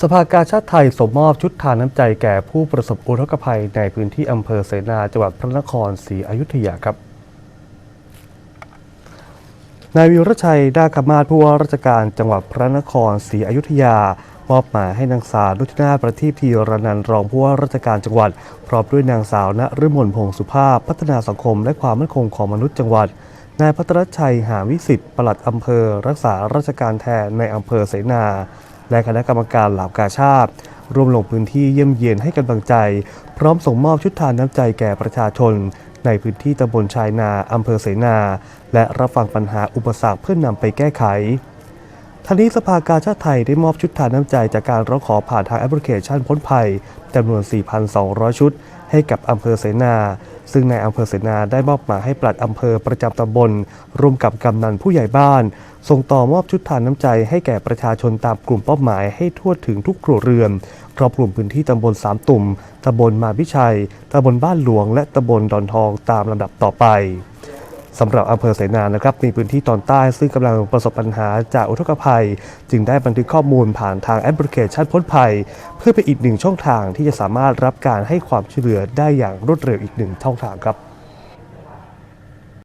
สภากาชาติไทยสมมอบชุดทานน้ำใจแก่ผู้ประสบอุทกภัยในพื้นที่อำเภอเสนาจังหวัดพระนครศรีอยุธยาครับ นายวิรชัยดาคมาศผู้ว่าราชการจังหวัดพระนครศรีอยุธยามอบหมายให้นางสาวนุชนาประทีปธีรนันรองผู้ว่าราชการจังหวัด พร้อมด้วยนางสาวนฤมลพงศ์สุภาพ พัฒนาสังคมและความมั่นคงของมนุษย์จังหวัดนายพัทรชัยหาวิสิทธิ์ปลัดอำเภอ รักษาราชการแทนในอำเภอเสนา และคณะกรรมการเหล่ากาชาติ ร่วมลงพื้นที่เยี่ยมเยียนให้กำลังใจ พร้อมส่งมอบชุดทานน้ำใจแก่ประชาชน ในพื้นที่ตำบลชายนาอำเภอเสนา และรับฟังปัญหาอุปสรรคเพื่อนนำไปแก้ไข ทางนี้สภากาชาติไทยได้มอบชุดทานน้ำใจจากการร้องขอผ่านทางแอปพลิเคชันพ้นภัยจำนวน 4,200 ชุด ให้กับอำเภอเสนา ซึ่งในอำเภอเสนาได้มอบหมายให้ปลัดอำเภอประจำตำบล ร่วมกับกำนันผู้ใหญ่บ้าน ส่งต่อมอบชุดทานน้ำใจให้แก่ประชาชนตามกลุ่มเป้าหมายให้ทั่วถึงทุกครัวเรือนครอบคลุมพื้นที่ตำบลสามตุ่มตำบลมาพิชัยตำบลบ้านหลวง และตำบลดอนทองตามลำดับต่อไป สำหรับอำเภอเสนานะครับมีพื้นที่ตอนใต้ซึ่งกำลังประสบปัญหาจากอุทกภัย จึงได้บันทึกข้อมูลผ่านทางแอปพลิเคชันพ้นภัย เพื่อเป็นอีกหนึ่งช่องทางที่จะสามารถรับการให้ความช่วยเหลือได้อย่างรวดเร็วอีกหนึ่งช่องทางครับ